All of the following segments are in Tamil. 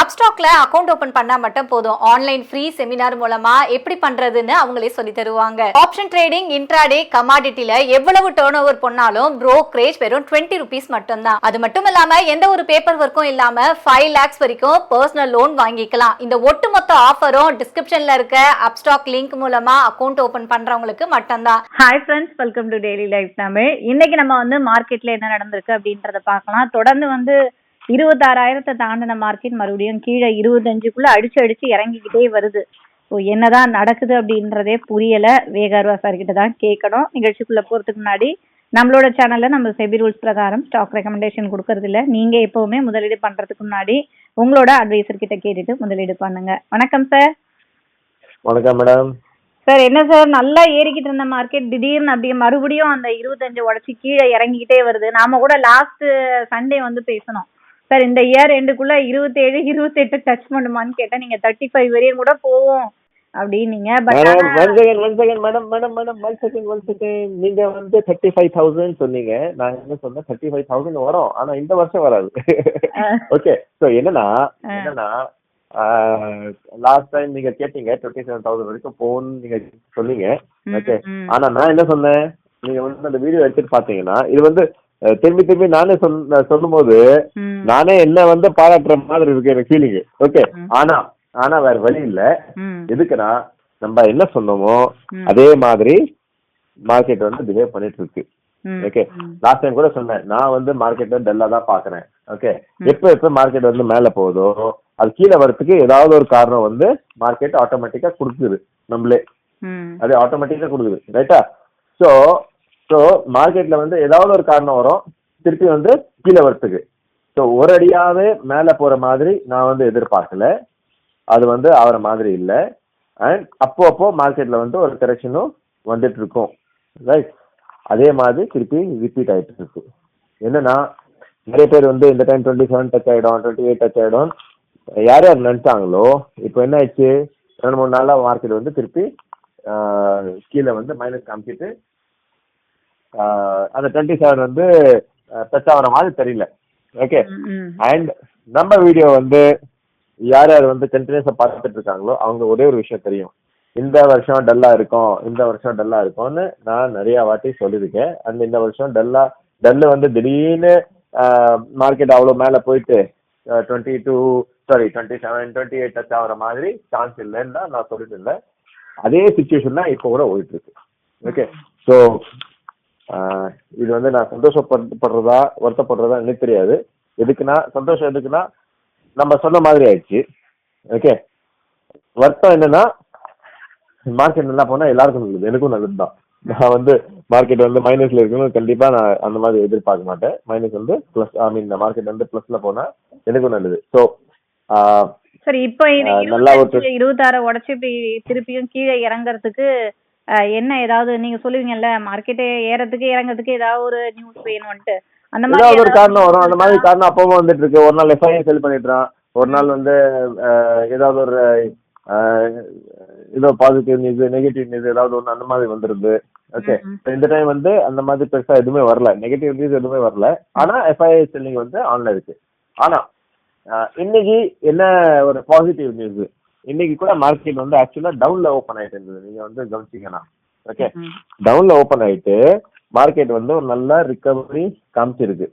அப்ஸ்டாக்ல அக்கௌண்ட் ஓபன் பண்ணா மட்டும் போதும். ஆன்லைன் ஃப்ரீ செமினார் மூலமா எப்படி பண்றதுன்னு அவங்களே சொல்லி தருவாங்க. ஆப்ஷன் ட்ரேடிங் இன்ட்ராடே கமாடிட்டில எவ்வளவு டேர்ன் ஓவர் பண்ணாலும் ப்ரோக்ரேஜ் வெறும் டுவெண்ட்டி ருபீஸ் மட்டும்தான். அது மட்டும் இல்லாம எந்த ஒரு பேப்பர் ஒர்க்கும் இல்லாம ஃபைவ் லேக்ஸ் வரைக்கும் பர்சனல் லோன் வாங்கிக்கலாம். இந்த ஒட்டுமொத்த ஆஃபரும் டிஸ்கிரிப்ஷன்ல இருக்க அப்ஸ்டாக் லிங்க் மூலமா அக்கௌண்ட் ஓபன் பண்றவங்களுக்கு மட்டும்தான். Hi friends welcome to daily life Tamil. இன்னைக்கு நம்ம வந்து மார்க்கெட்ல என்ன நடந்திருக்கு அப்படின்றத பார்க்கலாம். தொடர்ந்து வந்து இருபத்தாறாயிரத்தை தாண்டின மார்க்கெட் மறுபடியும் கீழே இருபத்தஞ்சுக்குள்ள அடிச்சு அடிச்சு இறங்கிக்கிட்டே வருது. ஸோ என்னதான் நடக்குது அப்படின்றதே புரியல. வேகார்வா சார் கிட்ட தான் கேட்கணும். நிகழ்ச்சிக்குள்ள போறதுக்கு முன்னாடி நம்மளோட சேனல்ல நம்ம செபி ரூல்ஸ் பிரகாரம் ஸ்டாக் ரெக்கமெண்டேஷன் கொடுக்கறது இல்ல. நீங்க எப்பவுமே முதலீடு பண்றதுக்கு முன்னாடி உங்களோட அட்வைசர் கிட்ட கேட்டுட்டு முதலீடு பண்ணுங்க. வணக்கம் சார் வணக்கம் மேடம் சார் என்ன சார் நல்லா ஏறிக்கிட்டு இருந்த மார்க்கெட் திடீர்னு அப்படியே மறுபடியும் அந்த இருபத்தஞ்சு உடச்சி கீழே இறங்கிக்கிட்டே வருது. நாம கூட லாஸ்ட் சண்டே வந்து பேசணும். சார் இந்த இயர் ரெண்டுக்குள்ள இருபத்தேழு இருபத்தெட்டு டச் பண்ணுமான்னு கேட்டேன் நீங்க தேர்ட்டி ஃபைவ் வரையும் கூட போவோம் அப்படின்னீங்க. But one second one second madam madam madam one second one second நீங்க வந்து தேர்ட்டி ஃபைவ் தௌசண்ட் சொன்னீங்க. நான் என்ன சொன்னேன்? தேர்ட்டி ஃபைவ் தௌசண்ட் வரும். ஆனா இந்த வருஷம் வராது. ஓகே ஸோ என்னன்னா என்னன்னா லாஸ்ட் டைம் நீங்க கேட்டீங்க டுவெண்ட்டி செவன் தௌசண்ட் வரைக்கும் போகணும்னு நீங்க சொன்னீங்க. ஓகே ஆனா நான் என்ன சொன்னேன்? நீங்க வந்து அந்த வீடியோ எடுத்துட்டு பாத்தீங்கன்னா இது வந்து திரும்பி திரும்பி நானே சொன்ன சொல்லும்போது நானே என்ன வந்து பாராட்டுற மாதிரி இருக்கு எனக்கு ஃபீலிங் ஓகே. ஆனா ஆனா வேற வழி இல்ல. எதுக்குன்னா நம்ம என்ன சொன்னோமோ. அதே மாதிரி மார்க்கெட் வந்து பிஹேவ் பண்ணிட்டு இருக்கு ஓகே லாஸ்ட் டைம் கூட சொன்னேன். நான் வந்து மார்க்கெட் டல்லா தான் பாக்குறேன். ஓகே எப்ப எப்ப மார்க்கெட் வந்து மேல போகுதோ அது கீழே வரதுக்கு ஏதாவது ஒரு காரணம் வந்து மார்க்கெட் ஆட்டோமேட்டிக்கா கொடுக்குது நம்மளே. அது ஆட்டோமேட்டிக்கா கொடுக்குது. ரைட்டா ஸோ ஸோ மார்க்கெட்ல வந்து ஏதாவது ஒரு காரணம் வரும் திருப்பி வந்து கீழே வரத்துக்கு ஸோ ஒரு அடியாவே மேலே போற மாதிரி நான் வந்து எதிர்பார்க்கல. அது வந்து ஆகிற மாதிரி இல்லை. அண்ட் அப்போ அப்போ மார்க்கெட்ல வந்து ஒரு கரெக்ஷனும் வந்துட்டு இருக்கும் ரைட் அதே மாதிரி திருப்பி ரிப்பீட் ஆயிட்டு இருக்கு என்னன்னா நிறைய பேர் வந்து இந்த டைம் டுவெண்ட்டி செவன் டச் ஆகிடும் டுவெண்ட்டி எயிட் டச் ஆயிடும். யார் யார் நினைச்சாங்களோ இப்போ என்ன ஆயிடுச்சு? ரெண்டு மூணு நாளாக மார்க்கெட் வந்து திருப்பி கீழே வந்து மைனஸ் காமிச்சிட்டு அந்த டுவெண்ட்டி செவன் வந்து டச் ஆகிற மாதிரி தெரியல. ஓகே அண்ட் நம்ம வீடியோ வந்து யார் யார் வந்து கண்டினியூஸாக பார்த்துட்டு இருக்காங்களோ அவங்க ஒரே ஒரு விஷயம் தெரியும். இந்த வருஷம் டல்லா இருக்கும் இந்த வருஷம் டல்லா இருக்கும்னு நான் நிறைய வாட்டி சொல்லியிருக்கேன். அண்ட் இந்த வருஷம் டல்லா டல்லு வந்து திடீர்னு மார்க்கெட் அவ்வளோ மேலே போயிட்டு twenty two sorry twenty seven twenty eight touch ஆகிற மாதிரி சான்ஸ் இல்லைன்னு தான் நான் சொல்லிட்டு இருந்தேன். அதே சுச்சுவேஷன் தான் இப்போ கூட போயிட்டு இருக்கு. ஓகே ஸோ இது வந்து நான் சந்தோஷப்படுறதா வருத்தப்படுறதா எனக்கு தெரியாது. எதுக்குன்னா சந்தோஷம் எதுக்குன்னா நம்ம சொன்ன மாதிரி ஆயிடுச்சு. ஓகே? வருத்தம் என்னன்னா மார்க்கெட் நல்லா போனா எல்லாருக்கும் நல்லது. எனக்கும் நல்லது தான் நான் வந்து மார்க்கெட் வந்து மைனஸ்ல இருக்கணும். கண்டிப்பா நான் அந்த மாதிரி எதிர்பார்க்க மாட்டேன். மைனஸ் வந்து ப்ளஸ் ஐ மீன் மார்க்கெட் வந்து ப்ளஸ்ல போனா எனக்கும் நல்லது. ஸோ சரி இப்போ நல்லா ஒரு இருபத்தாறு உடச்சு இப்படி திருப்பியும் கீழே இறங்குறதுக்கு என்ன ஏதாவது நீங்க சொல்லுவீங்கல்ல மார்க்கெட்டே ஏறதுக்கு இறங்குறதுக்கு ஏதாவது ஒரு நியூஸ் வேணும்ட்டு அந்த மாதிரி ஏதாவது ஒரு காரணம் வரும். அந்த மாதிரி? காரணம் அப்பவும் வந்துட்டு இருக்கு. ஒரு நாள் எஃப்ஐஐ செல் பண்ணிடுறான். ஒரு நாள் வந்து ஏதாவது ஒரு ஏதோ பாசிட்டிவ் நியூஸ் நெகட்டிவ் நியூஸ் ஏதாவது ஒன்று அந்த மாதிரி வந்துருது. ஓகே இந்த டைம் வந்து அந்த மாதிரி பெருசா எதுவுமே வரல. நெகட்டிவ் நியூஸ் எதுவுமே வரல. ஆனா எஃப்ஐஐ செல்லிங் வந்து ஆன்ல இருக்கு. ஆனா இன்னைக்கு என்ன ஒரு பாசிட்டிவ் நியூஸ் இன்னைக்கு கூட மார்க்கெட் வந்து ஆக்சுவலா டவுன்ல ஓப்பன் ஆயிட்டு இருந்தது. நீங்க வந்து கவனிச்சீங்கன்னா. ஓகே டவுன்ல ஓப்பன் ஆயிட்டு மார்க்கெட் வந்து ஒரு நல்ல ரிகவரி காமிச்சிருக்கு.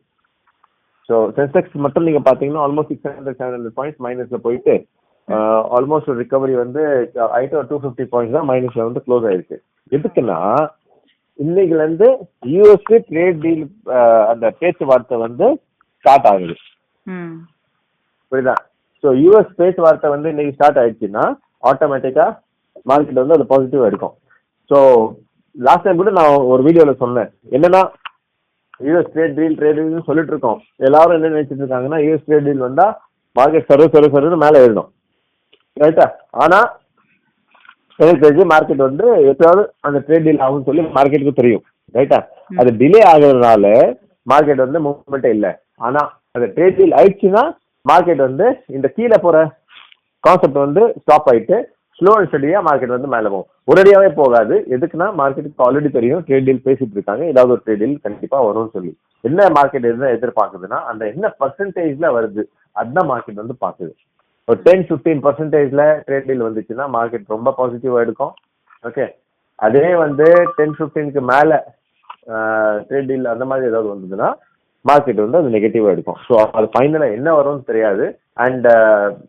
ஸோ சென்செக்ஸ் மட்டும் நீங்க பாத்தீங்கன்னா almost six hundred seven hundred points மைனஸ்ல போயிட்டு ஆல்மோஸ்ட் ஒரு ரிகவரி வந்து ஒரு டூ ஃபிஃப்டி பாயிண்ட்ஸ் தான் மைனஸ்ல வந்து க்ளோஸ் ஆயிருக்கு. எதுக்குன்னா இன்னைக்குல இருந்து யூஎஸ்க்கு ட்ரேட் டீல் அந்த பேச்சுவார்த்தை வந்து ஸ்டார்ட் ஆகுது. புரியுதா? ஸோ யூஎஸ் பேச்சுவார்த்தை வந்து இன்னைக்கு ஸ்டார்ட் ஆயிடுச்சுன்னா ஆட்டோமேட்டிக்கா மார்க்கெட் வந்து அது பாசிட்டிவ் எடுக்கும். ஸோ லாஸ்ட் டைம் கூட நான் ஒரு வீடியோல சொன்னேன். என்னன்னா யூஎஸ் ட்ரேட் டீல் ட்ரேட் டீல்னு சொல்லிட்டு இருக்கோம். எல்லாரும் என்ன நினைச்சிட்டு இருக்காங்கன்னா யூஎஸ் ட்ரேட் டீல் வந்தா மார்க்கெட் சரு சரு சருன்னு மேலே ஏறிடும். ரைட்டா ஆனா எனக்கு தெரிஞ்சு மார்க்கெட் வந்து எப்பயாவது அந்த ட்ரேட் டீல் ஆகும்னு சொல்லி மார்க்கெட்டுக்கு தெரியும். ரைட்டா அது டிலே ஆகுறதுனால மார்க்கெட் வந்து மூவ்மெண்ட்டே இல்லை. ஆனா அந்த ட்ரேட் டீல் ஆயிடுச்சுன்னா மார்க்கெட் வந்து இந்த கீழே போற கான்செப்ட் வந்து ஸ்டாப் ஆயிட்டு ஸ்லோ அண்ட் ஸ்டடியா மார்க்கெட் வந்து மேலே போகும். ஒரேடியாவே போகாது. எதுக்குன்னா மார்க்கெட்டுக்கு ஆல்ரெடி தெரியும். ட்ரேட் டீல் பேசிட்டு இருக்காங்க. ஏதாவது ஒரு ட்ரேட் டீல் கண்டிப்பா வரும்னு சொல்லி. என்ன மார்க்கெட் என்ன எதிர்பார்க்குதுன்னா அந்த என்ன பர்சன்டேஜ்ல வருது அதுதான் மார்க்கெட் வந்து பார்க்குது. ஒரு டென் ஃபிஃப்டீன் பர்சன்டேஜ்ல ட்ரேட் டீல் வந்துச்சுன்னா மார்க்கெட் ரொம்ப பாசிட்டிவா எடுக்கும். ஓகே அதே வந்து டென் ஃபிஃப்டீனுக்கு மேல ட்ரேட் டீல் அந்த மாதிரி ஏதாவது வந்ததுன்னா மார்க்கெட் வந்து அது நெகட்டிவா எடுக்கும். ஸோ அது ஃபைனலா என்ன வரும்னு தெரியாது. அண்ட்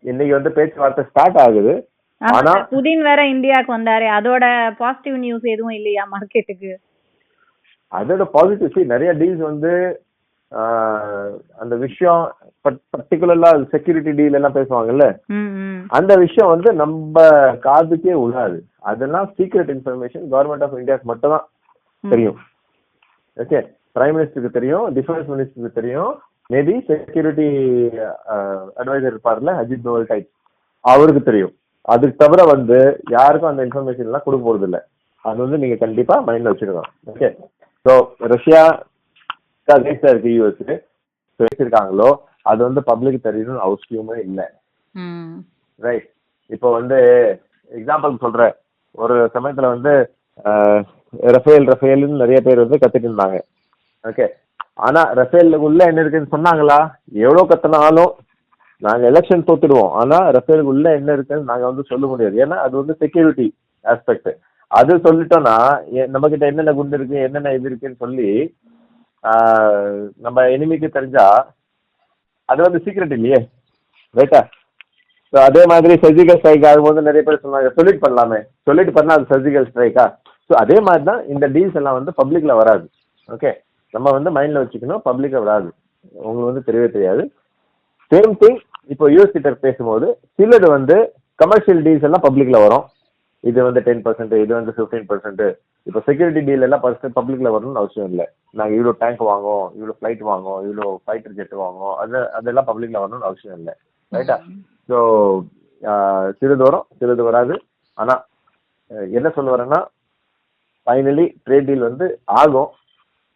இன்னைக்கு வந்து பேச்சுவார்த்தை ஸ்டார்ட் ஆகுது. ஆனா- புதின் வேற இந்தியாவுக்கு வந்தாரு. அதோட பாசிட்டிவ் நியூஸ் எதுவும் இல்லையா மார்க்கெட்டுக்கு அதோட பாசிட்டிவ் நிறைய டீல்ஸ் வந்து ஆஹ், அந்த விஷயம் பர்டிகுலர்லா செக்யூரிட்டி டீல் எல்லாம் பேசுவாங்கல்ல? அந்த விஷயம் வந்து நம்ம காதுக்கே உள்ளாது அதெல்லாம் சீக்ரெட் இன்ஃபர்மேஷன் கவர்மெண்ட் ஆஃப் இந்தியாவுக்கு மட்டும் தான் தெரியும். ஓகே பிரைம் மினிஸ்டருக்கு தெரியும் டிஃபென்ஸ் மினிஸ்டருக்கு தெரியும். மேபி செக்யூரிட்டி அட்வைசர் இருப்பார்ல அஜித் தோவல் டைப் அவருக்கு தெரியும். அதுக்கு தவிர வந்து யாருக்கும் அந்த இன்ஃபர்மேஷன் எல்லாம் கொடுக்க போறது இல்ல அது வந்து நீங்க கண்டிப்பா மைண்ட்ல வச்சிருக்கணும் ஓகே ஸோ ரஷ்யா இருக்கு யூஎஸ் வச்சிருக்காங்களோ அது வந்து பப்ளிக் தெரியணும்னு அவசியமே இல்லை. ரைட் இப்போ வந்து எக்ஸாம்பிள் சொல்றேன். ஒரு சமயத்துல வந்து ரஃபேல் ரஃபேல்னு நிறைய பேர் வந்து கத்திட்டு இருந்தாங்க. ஓகே ஆனா ரஃபேல் உள்ள என்ன இருக்குன்னு சொன்னாங்களா? எவ்வளவு கத்தினாலும் நாங்க எலெக்ஷன் தோத்துடுவோம். ஆனா ரஃபேல் உள்ள என்ன இருக்குன்னு நாங்க வந்து சொல்ல முடியாது. ஏன்னா அது வந்து செக்யூரிட்டி ஆஸ்பெக்ட் அது சொல்லிட்டோம்னா நம்ம கிட்ட என்னென்ன குண்டு இருக்கு என்னென்ன இது இருக்குன்னு சொல்லி நம்ம எனிமிக்கு தெரிஞ்சா அது வந்து சீக்ரெட் இல்லையே. ரைட்டா ஸோ அதே மாதிரி சர்ஜிக்கல் ஸ்ட்ரைக் ஆகும்போது நிறைய பேர் சொன்னாங்க சொல்லிட்டு பண்ணலாமே. சொல்லிட்டு பண்ணால் அது சர்ஜிக்கல் ஸ்ட்ரைக்கா ஸோ அதே மாதிரி தான் இந்த டீல்ஸ் எல்லாம் வந்து பப்ளிக்ல வராது. ஓகே நம்ம வந்து மைண்ட்ல வச்சுக்கணும் பப்ளிக்ல வராது உங்களுக்கு வந்து தெரியவே தெரியாது. சேம் திங் இப்போ யூஎஸ் கிட்ட பேசும்போது சிலது வந்து கமர்ஷியல் டீல்ஸ் எல்லாம் பப்ளிக்ல வரும். இது வந்து டென் பர்சன்ட் இது வந்து ஃபிஃப்டீன் பர்சன்ட் இப்போ செக்யூரிட்டி டீல் எல்லாம் பர்சன்ட் பப்ளிக்ல வரணும்னு அவசியம் இல்லை. நாங்கள் இவ்வளோ டேங்க் வாங்குவோம் இவ்வளோ ஃப்ளைட் வாங்குவோம் இவ்வளோ ஃபைட்டர் ஜெட் வாங்குவோம். அது அதெல்லாம் பப்ளிக்ல வரணும்னு அவசியம் இல்லை. ரைட்டா ஸோ சிறிது வரும் சிறிது வராது. ஆனால் என்ன சொல்ல வரேன்னா ஃபைனலி ட்ரேட் டீல் வந்து ஆகும்.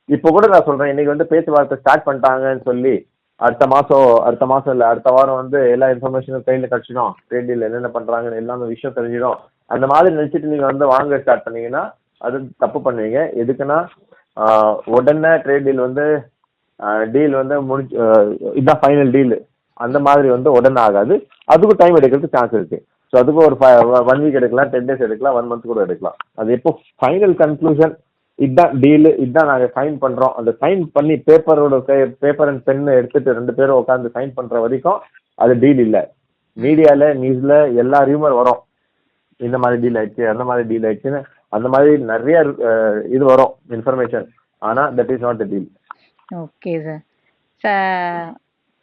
இப்போ கூட நான் சொல்கிறேன் இன்னைக்கு வந்து பேச்சுவார்த்தை ஸ்டார்ட் பண்ணிட்டாங்கன்னு சொல்லி அடுத்த மாதம் அடுத்த மாதம் இல்லை அடுத்த வாரம் வந்து எல்லா இன்ஃபர்மேஷனும் கையில கிடச்சிடும். ட்ரேட் டீல் என்னென்ன பண்ணுறாங்கன்னு எல்லாமே விஷயம் தெரிஞ்சிடும். அந்த மாதிரி நினைச்சிட்டு நீங்கள் வந்து வாங்க ஸ்டார்ட் பண்ணீங்கன்னா அது தப்பு பண்ணுவீங்க. எதுக்குன்னா உடனே ட்ரேட் டீல் வந்து டீல் வந்து முடிஞ்சு இதான் இதுதான் ஃபைனல் டீல் அந்த மாதிரி வந்து உடனே ஆகாது. அதுக்கும் டைம் எடுக்கிறதுக்கு சான்ஸ் இருக்கு. ஸோ அதுக்கு ஒரு ஒன் வீக் எடுக்கலாம் டென் டேஸ் எடுக்கலாம் ஒன் மந்த் கூட எடுக்கலாம். அது எப்போ? ஃபைனல் கன்க்ளூஷன் இதுதான் டீலு இதுதான் நாங்கள் சைன் பண்ணுறோம் அந்த சைன் பண்ணி பேப்பரோட பேப்பர் அண்ட் பென் எடுத்துட்டு ரெண்டு பேரும் உட்காந்து சைன் பண்ணுற வரைக்கும் அது டீல் இல்லை. மீடியாவில் நியூஸில் எல்லா ரியூமர் வரும். இந்த மாதிரி டீல் ஆயிடுச்சு அந்த மாதிரி டீல் ஆயிடுச்சுன்னு அந்த மாதிரி நிறைய இது வரும் இன்ஃபர்மேஷன் ஆனால் that is not the deal okay sir sir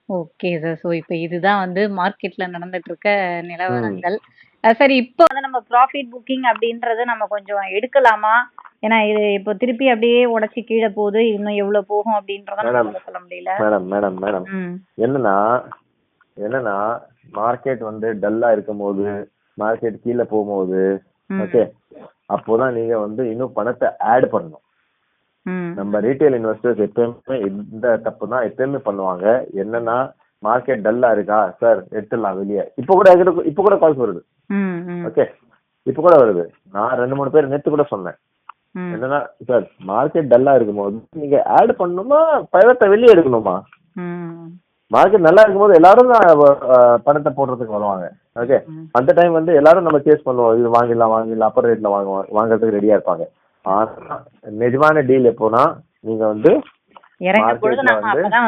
okay sir so இப்போ இதுதான் வந்து மார்க்கெட்ல நடந்துட்டு இருக்க நிலவரங்கள் சரி இப்போ வந்து நம்ம ப்ராஃபிட் புக்கிங் அப்படின்றத நம்ம கொஞ்சம் எடுக்கலாமா? ஏன்னா இது இப்போ திருப்பி அப்படியே உடச்சி கீழே போகுது இன்னும் எவ்வளவு போகும் அப்படின்றத சொல்ல முடியல. Madam madam madam. என்னன்னா என்னன்னா மார்க்கெட் வந்து டல்லா இருக்கும் போது மார்க்கெட் கீழே போகும்போது. ஓகே அப்போதான் நீங்க வந்து இன்னும் பணத்தை ஆட் பண்ணணும். நம்ம ரீட்டைல் இன்வெஸ்டர்ஸ் எப்பயுமே இந்த தப்பு தான் எப்பயுமே பண்ணுவாங்க. என்னன்னா மார்க்கெட் டல்லா இருக்கா? சார் எடுத்துடலாம் வெளியே. இப்போ கூட இப்போ கூட கால்ஸ் வருது. ஓகே இப்போ கூட வருது. நான் ரெண்டு மூணு பேர் நேத்து கூட சொன்னேன். என்னன்னா சார் மார்க்கெட் டல்லா இருக்கும்போது நீங்க ஆட் பண்ணணுமா பணத்தை வெளியே எடுக்கணுமா? மார்க்கெட் நல்லா இருக்கும்போது எல்லாரும் பணத்தை போடுறதுக்கு வருவாங்க. ஓகே. அந்த டைம் வந்து எல்லாரும் நம்ம சேஸ் பண்ணுவோம். இது வாங்கிடலாம் வாங்கிடலாம் அப்பர் ரேட்ல வாங்குவோம் வாங்குறதுக்கு ரெடியா இருப்பாங்க. ஆனா நிஜமான டீல் எப்போனா நீங்க வந்து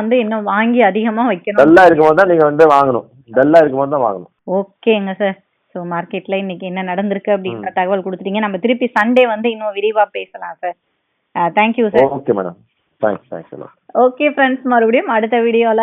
வந்து இன்னும் வாங்கி அதிகமா வைக்கணும் டல்லா இருக்கும்போது தான் நீங்க வந்து வாங்கணும். டல்லா இருக்கும்போது தான் வாங்கணும். ஓகேங்க சார் ஸோ மார்க்கெட்ல இன்னைக்கு என்ன நடந்திருக்கு அப்படின்ற தகவல் கொடுத்துட்டீங்க. நம்ம திருப்பி சண்டே வந்து இன்னும் விரிவா பேசலாம் sir thank you sir okay madam thanks thanks okay friends மறுபடியும் அடுத்த வீடியோல